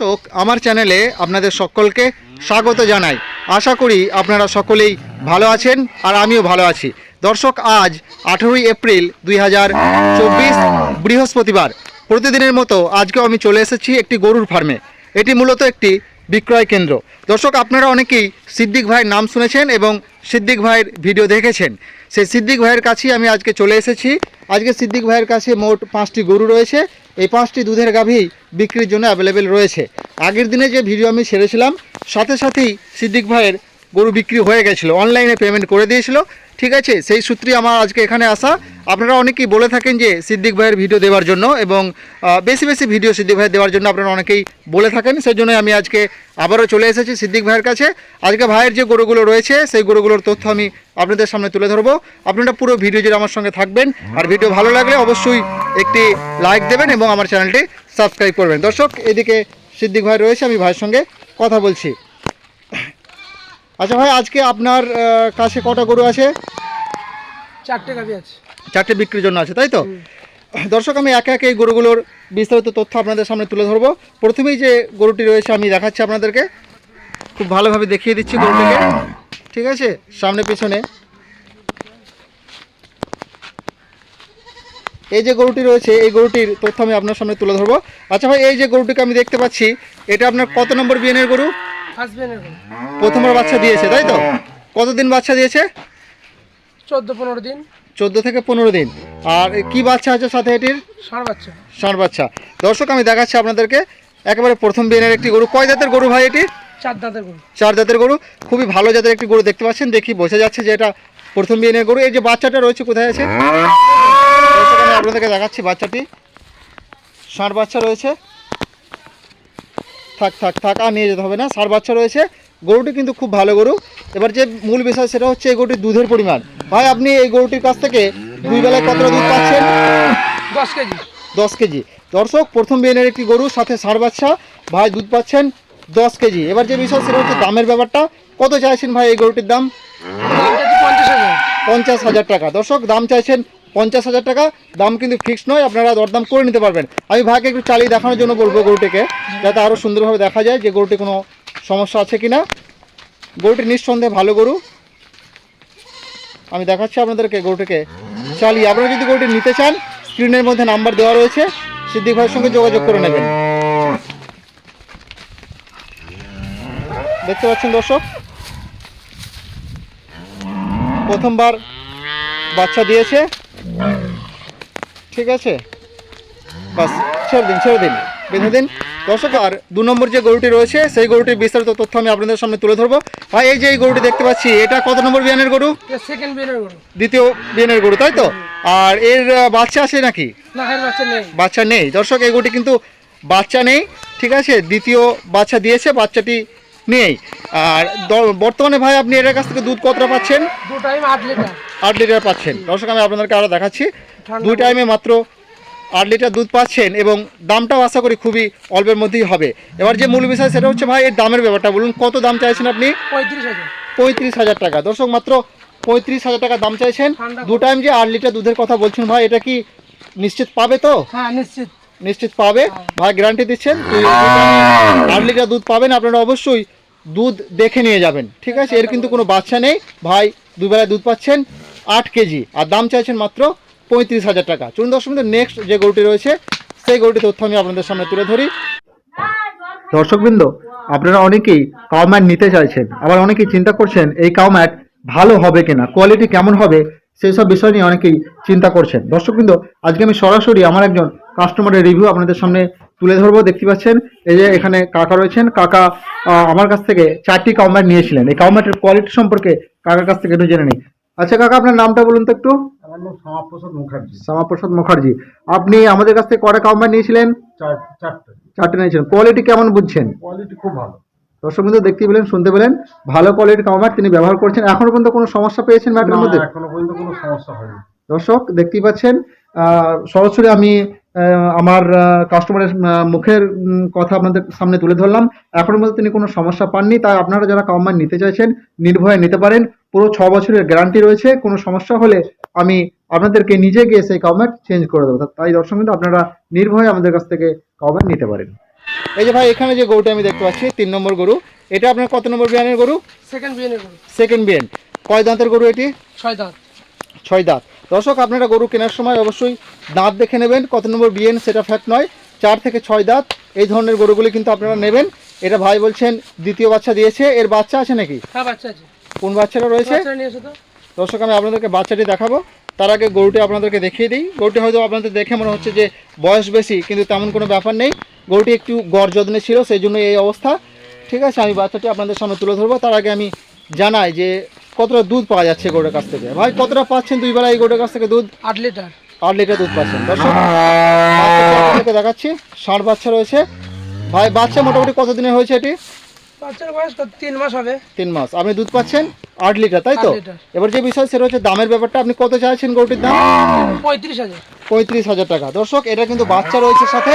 দর্শক, আমার চ্যানেলে আপনাদের সকলকে স্বাগত জানাই। আশা করি আপনারা সকলেই ভালো আছেন আর আমিও ভালো আছি। দর্শক, আজ আঠেরোই এপ্রিল দুই হাজার চব্বিশ বৃহস্পতিবার। প্রতিদিনের মতো আজকেও আমি চলে এসেছি একটি গরুর ফার্মে। এটি মূলত একটি বিক্রয় কেন্দ্র। দর্শক, আপনারা অনেকেই সিদ্দিক ভাইয়ের নাম শুনেছেন এবং সিদ্দিক ভাইয়ের ভিডিও দেখেছেন। সেই সিদ্দিক ভাইয়ের কাছেই আমি আজকে চলে এসেছি। আজকে সিদ্দিক ভাইয়ের কাছে মোট পাঁচটি গরু রয়েছে। এই পাঁচটি দুধের গাভী বিক্রির জন্য অ্যাভেলেবেল রয়েছে। আগের দিনে যে ভিডিও আমি ছেড়েছিলাম, সাথে সাথেই সিদ্দিক ভাইয়ের গরু বিক্রি হয়ে গেছিল। অনলাইনে পেমেন্ট করে দিয়েছিল। ঠিক আছে, সেই সূত্রে আমার আজকে এখানে আসা। আপনারা অনেকেই বলে থাকেন যে সিদ্দিক ভাইয়ের ভিডিও দেওয়ার জন্য এবং বেশি বেশি ভিডিও সিদ্দিক ভাইয়ের দেওয়ার জন্য আপনারা অনেকেই বলে থাকেন সেই জন্য আমি আজকে আবারও চলে এসেছি সিদ্দিক ভাইয়ের কাছে। আজকে ভাইয়ের যে গরুগুলো রয়েছে, সেই গরুগুলোর তথ্য আমি আপনাদের সামনে তুলে ধরবো। আপনারা পুরো ভিডিও জুড়ে আমার সঙ্গে থাকবেন। আর ভিডিও ভালো লাগলে অবশ্যই একটি লাইক দেবেন এবং আমার চ্যানেলটি সাবস্ক্রাইব করবেন। দর্শক, এদিকে সিদ্দিক ভাই রয়েছে, আমি ভাইয়ের সঙ্গে কথা বলছি। আচ্ছা ভাই, আজকে আপনার কাছে কটা গরু আছে? চারটে গাভি আছে। চারটে বিক্রির জন্য আছে তাই তো? দর্শক আমি একে একে এই গরুগুলোর বিস্তারিত তথ্য আপনাদের সামনে তুলে ধরবো। প্রথমেই যে গরুটি রয়েছে আমি দেখাচ্ছি আপনাদেরকে। খুব ভালোভাবে দেখিয়ে দিচ্ছি গরুটিকে। ঠিক আছে? সামনে পিছনে। এই যে গরুটি রয়েছে এই গরুটির তথ্য আমি আপনার সামনে তুলে ধরবো। আচ্ছা ভাই এই যে গরুটিকে আমি দেখতে পাচ্ছি এটা আপনার কত নম্বর হাজবেন্ডের গরু। প্রথমবার বাচ্চা দিয়েছে তাই তো? কতদিন বাচ্চা দিয়েছে? চোদ্দ পনেরো দিন। চোদ্দ থেকে পনেরো দিন। আর কি বাচ্চা আছে সাথে এটির? ষাঁড় বাচ্চা। ষাঁড় বাচ্চা। দর্শক আমি দেখাচ্ছি আপনাদেরকে। একেবারে প্রথম একটি গরু। কয় জাতের গরু ভাই এটি? চার দাঁতের গরু। চার জাতের গরু। খুবই ভালো জাতের একটি গরু দেখতে পাচ্ছেন। দেখি বোঝা যাচ্ছে যে এটা প্রথম বিয়ানের গরু। এই যে বাচ্চাটা রয়েছে কোথায় আছে? আমি আপনাদেরকে দেখাচ্ছি বাচ্চাটি। ষাঁড় বাচ্চা রয়েছে। থাক থাক থাক আর নিয়ে যেতে হবে না। ষাঁড় বাচ্চা রয়েছে। গরুটি কিন্তু খুব ভালো গরু। এবার যে মূল বিষয় সেটা হচ্ছে এই গরুটির দুধের পরিমাণ। ভাই আপনি এই গরুটির কাছ থেকে দুই বেলায় কতটা দুধ পাচ্ছেন? দশ কেজি। দশ কেজি। দর্শক প্রথম বিয়ানের একটি গরু সাথে ষাঁড় বাচ্চা ভাই দুধ পাচ্ছেন দশ কেজি। এবার যে বিষয় সেটা হচ্ছে দামের ব্যাপারটা। কত চাইছেন ভাই এই গরুটির দাম? দাম পঞ্চাশ হাজার পঞ্চাশ হাজার টাকা। দর্শক দাম চাইছেন পঞ্চাশ হাজার টাকা। দাম কিন্তু ফিক্সড নয় আপনারা দরদাম করে নিতে পারবেন। আমি ভাইকে একটু চালিয়ে দেখানোর জন্য বলব গরুটিকে যাতে আরও সুন্দরভাবে দেখা যায় যে গরুটি কোনো সমস্যা আছে কি না গরুটি নিঃসন্দেহে ভালো গরু। আমি দেখাচ্ছি আপনাদেরকে গরুটিকে। চালিয়ে, আপনারা যদি গরুটি নিতে চান, স্ক্রিনের মধ্যে নাম্বার দেওয়া রয়েছে, সিদ্দিক ভাইয়ের সঙ্গে যোগাযোগ করে নেবেন। দেখতে পাচ্ছেন দর্শক? প্রথমবার বাচ্চা দিয়েছে। ঠিক আছে? বাস, ছেড়ে দিন ছেড়ে দিন, বেঁধে দিন। দর্শক আর দু নম্বর যে গরুটি রয়েছে সেই গরুটির বিস্তারিত তথ্য আমি আপনাদের সামনে তুলে ধরবো। ভাই এই যে এই গরুটি দেখতে পাচ্ছি এটা কত নম্বর বিয়ানের গরু? সেকেন্ড বিয়ের গরু। দ্বিতীয় বিয়ানের গরু তাই তো? আর এর বাচ্চা আছে নাকি? না এর বাচ্চা নেই। বাচ্চা নেই। দর্শক এই গরুটি কিন্তু বাচ্চা নেই ঠিক আছে? দ্বিতীয় বাচ্চা দিয়েছে বাচ্চাটি নেই। আর বর্তমানে ভাই আপনি এর কাছ থেকে দুধ কতটা পাচ্ছেন? দু টাইম আট লিটার আট লিটার পাচ্ছেন। দর্শক আমি আপনাদেরকে আরও দেখাচ্ছি। দুই টাইমে মাত্র আট লিটার দুধ পাচ্ছেন এবং দামটাও আশা করি খুবই অল্পের মধ্যেই হবে। এবার যে মূল বিষয় সেটা হচ্ছে ভাই এর দামের ব্যাপারটা বলুন কত দাম চাইছেন আপনি? পঁয়ত্রিশ হাজার। টাকা। দর্শক মাত্র পঁয়ত্রিশ হাজার টাকা দাম চাইছেন। দু টাইম যে আট লিটার দুধের কথা বলছেন ভাই এটা কি নিশ্চিত পাবে তো? হ্যাঁ নিশ্চিত। নিশ্চিত পাবে? ভাই গ্যারান্টি দিচ্ছেন? আট লিটার দুধ পাবেন আপনারা অবশ্যই দুধ দেখে নিয়ে যাবেন। ঠিক আছে? এর কিন্তু কোনো বাচ্চা নেই। ভাই দুবেলায় দুধ পাচ্ছেন আট কেজি। আর দাম চাইছেন মাত্র পঁয়ত্রিশ হাজার টাকা। চলুন দর্শক নেক্সট যে গরুটি রয়েছে, সেই গরুটির তথ্য আমি আপনাদের সামনে তুলে ধরি। দর্শকবৃন্দ, আপনারা অনেকেই কাউম্যাট নিতে চাইছেন, আবার অনেকেই চিন্তা করছেন এই কাউম্যাট ভালো হবে কিনা কোয়ালিটি কেমন হবে, সেই সব বিষয় নিয়ে অনেকেই চিন্তা করছেন। দর্শকবৃন্দ, আজকে আমি সরাসরি আমার একজন কাস্টমারের রিভিউ আপনাদের সামনে তুলে ধরবো, দেখতে পাচ্ছেন, এই যে এখানে কাকা রয়েছেন। কাকা আমার কাছ থেকে চারটি কাউম্যাট নিয়েছিলেন। এই কাউম্যাটের কোয়ালিটি সম্পর্কে কাকার কাছ থেকে একটু জেনে নিই। আচ্ছা কাকা, আপনার নামটা বলুন তো একটু। নাম শ্যামাপ্রসাদ মুখার্জি। শ্যামাপ্রসাদ মুখার্জি। আপনি আমাদের কাছ থেকে কটা কাউম্যাট নিয়েছিলেন? চার চারটে। চারটে নিয়েছিলেন। কোয়ালিটি কেমন বুঝছেন? কোয়ালিটি খুব ভালো। দর্শক বিন্দু দেখতে পেলেন শুনতে পেলেন। ভালো কোয়ালিটির কামার তিনি ব্যবহার করছেন। এখনও পর্যন্ত কোনো সমস্যা পেয়েছেন ম্যাটের মধ্যে এখনও পর্যন্ত কোনো সমস্যা হয়নি। দর্শক দেখতেই পাচ্ছেন সরাসরি আমি আমার কাস্টমারের মুখের কথা আপনাদের সামনে তুলে ধরলাম। এখনও পর্যন্ত তিনি কোনো সমস্যা পাননি তাই আপনারা যারা কামার নিতে চাইছেন নির্ভয়ে নিতে পারেন। পুরো ছ বছরের গ্যারান্টি রয়েছে। কোনো সমস্যা হলে আমি আপনাদেরকে নিজে গিয়ে সেই কাউম্যাট চেঞ্জ করে দেবো। তাই দর্শক কিন্তু আপনারা নির্ভয়ে আমাদের কাছ থেকে কাউম্যাট নিতে পারেন। এই যে ভাই এখানে যে গরুটা আমি দেখতে পাচ্ছি তিন নম্বর গরু এটা আপনার কত নম্বর বিয়ানের গরু? সেকেন্ড বিয়ানের গরু। সেকেন্ড বিয়ান কয় দাঁতের গরু এটি? ছয় দাঁত। ছয় দাঁত। দর্শক আপনারা গরু কেনার সময় অবশ্যই দাঁত দেখে নেবেন কত নম্বর বিএন সেটা ফ্যাক্ট নয়। চার থেকে ছয় দাঁত এই ধরনের গরুগুলি কিন্তু আপনারা নেবেন। এটা ভাই বলছেন দ্বিতীয় বাচ্চা দিয়েছে এর বাচ্চা আছে নাকি? হ্যাঁ বাচ্চা আছে। কোন বাচ্চাটা রয়েছে? বাচ্চা নিয়ে তো। দর্শক আমি আপনাদেরকে বাচ্চাটি দেখাবো। তার আগে গরুটি আপনাদেরকে দেখিয়ে দিই। গরুটি হয়তো আপনাদের দেখে মনে হচ্ছে যে বয়স বেশি কিন্তু তেমন কোনো ব্যাপার নেই। গরুটি একটু গড় যত্নে ছিল সেই জন্য এই অবস্থা। ঠিক আছে আমি বাচ্চাটি আপনাদের সামনে তুলে ধরবো। তার আগে আমি জানাই যে কতটা দুধ পাওয়া যাচ্ছে গরুর কাছ থেকে। ভাই কতটা পাচ্ছেন দুই বেলা এই গরুর কাছ থেকে দুধ? আট লিটার। আট লিটার দুধ পাচ্ছেন। দর্শক আপনাদেরকে দেখাচ্ছি। ষাট বাচ্চা রয়েছে। ভাই বাচ্চা মোটামুটি কত দিনের হয়েছে এটি? বাচ্চার বয়স তিন মাস হবে। তিন মাস। আপনি দুধ পাচ্ছেন আট লিটার তাই তো? এবার যে বিষয় সেটা হচ্ছে দামের ব্যাপারটা আপনি কত চাইছেন গরুটির দাম? পঁয়ত্রিশ হাজার। পঁয়ত্রিশ হাজার টাকা। দর্শক এটা কিন্তু বাচ্চা রয়েছে সাথে।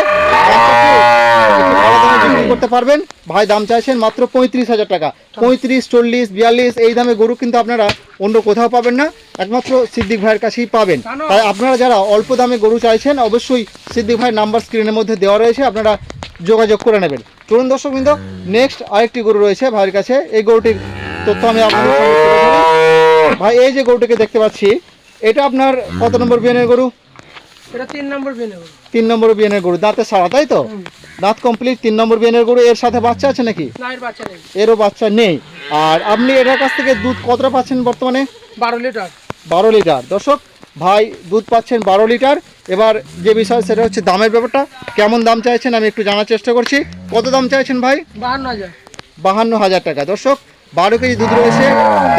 করতে পারবেন। ভাই দাম চাইছেন মাত্র পঁয়ত্রিশ হাজার টাকা। পঁয়ত্রিশ চল্লিশ বিয়াল্লিশ এই দামে গরু কিন্তু আপনারা অন্য কোথাও পাবেন না। একমাত্র সিদ্দিক ভাইয়ের কাছেই পাবেন। তাই আপনারা যারা অল্প দামে গরু চাইছেন অবশ্যই সিদ্দিক ভাইয়ের নাম্বার স্ক্রিনের মধ্যে দেওয়া রয়েছে। আপনারা যোগাযোগ করে নেবেন। চলুন দর্শক বিন্দু নেক্সট আরেকটি গরু রয়েছে ভাইয়ের কাছে। এই গরুটির তথ্য আমি আপনাদের। ভাই এই যে গরুটিকে দেখতে পাচ্ছি এটা আপনার কত নম্বর বিয়ানের গরু? এটা তিন নম্বর বিয়ানের গরু। তিন নম্বর বিয়ানের গরু দাঁতে সারা তাই তো? দাঁত কমপ্লিট তিন নম্বর বিয়ানের গরু এর সাথে বাচ্চা আছে নাকি? এরও বাচ্চা নেই। আর আপনি এটার কাছ থেকে দুধ কতটা পাচ্ছেন বর্তমানে? বারো লিটার। বারো লিটার। দর্শক ভাই দুধ পাচ্ছেন বারো লিটার। এবার যে বিষয় সেটা হচ্ছে দামের ব্যাপারটা। কেমন দাম চাইছেন আমি একটু জানার চেষ্টা করছি। কত দাম চাইছেন ভাই? বাহান্ন হাজার। বাহান্ন হাজার টাকা। দর্শক বারো কেজি দুধ রয়েছে।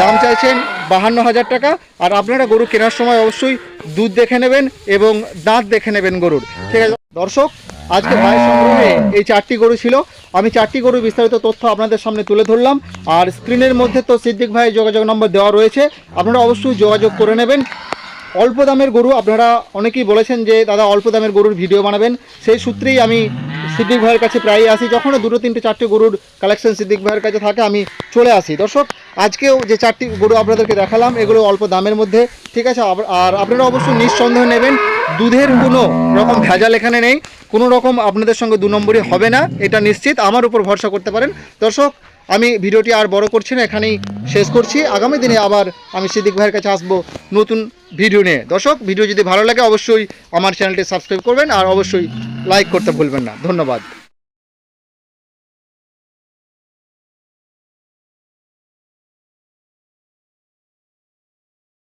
দাম চাইছেন বাহান্ন হাজার টাকা। আর আপনারা গরু কেনার সময় অবশ্যই দুধ দেখে নেবেন এবং দাঁত দেখে নেবেন গরুর। ঠিক আছে? দর্শক আজকে ভাই সংগ্রহে এই চারটি গরু ছিল। আমি চারটি গরু বিস্তারিত তথ্য আপনাদের সামনে তুলে ধরলাম। আর স্ক্রিনের মধ্যে তো সিদ্দিক ভাই যোগাযোগ নম্বর দেওয়া রয়েছে। আপনারা অবশ্যই যোগাযোগ করে নেবেন। অল্প দামের গরু আপনারা অনেকেই বলেছেন যে, দাদা, অল্প দামের গরুর ভিডিও বানাবেন। সেই সূত্রেই আমি সিদ্দিক ভাইয়ের কাছে প্রায়ই আসি। যখনও দুটো, তিনটে, চারটে গরুর কালেকশন সিদ্দিক ভাইয়ের কাছে থাকে, আমি চলে আসি। দর্শক, আজকেও যে চারটি গরু আপনাদেরকে দেখালাম, এগুলো অল্প দামের মধ্যে, ঠিক আছে? আর আপনারা অবশ্যই নিঃসন্দেহ নেবেন। দুধের কোনো রকম ভেজাল এখানে নেই। কোনো রকম আপনাদের সঙ্গে দু নম্বরই হবে না, এটা নিশ্চিত। আমার উপর ভরসা করতে পারেন। দর্শক আমি ভিডিওটি আর বড় করছি না, এখানেই শেষ করছি। আগামী দিনে আবার আমি সিদ্দিক ভাইয়ের কাছে আসব নতুন ভিডিও নিয়ে। দর্শক, ভিডিও যদি ভালো লাগে অবশ্যই আমার চ্যানেলটি সাবস্ক্রাইব করবেন আর অবশ্যই লাইক করতে ভুলবেন না। ধন্যবাদ।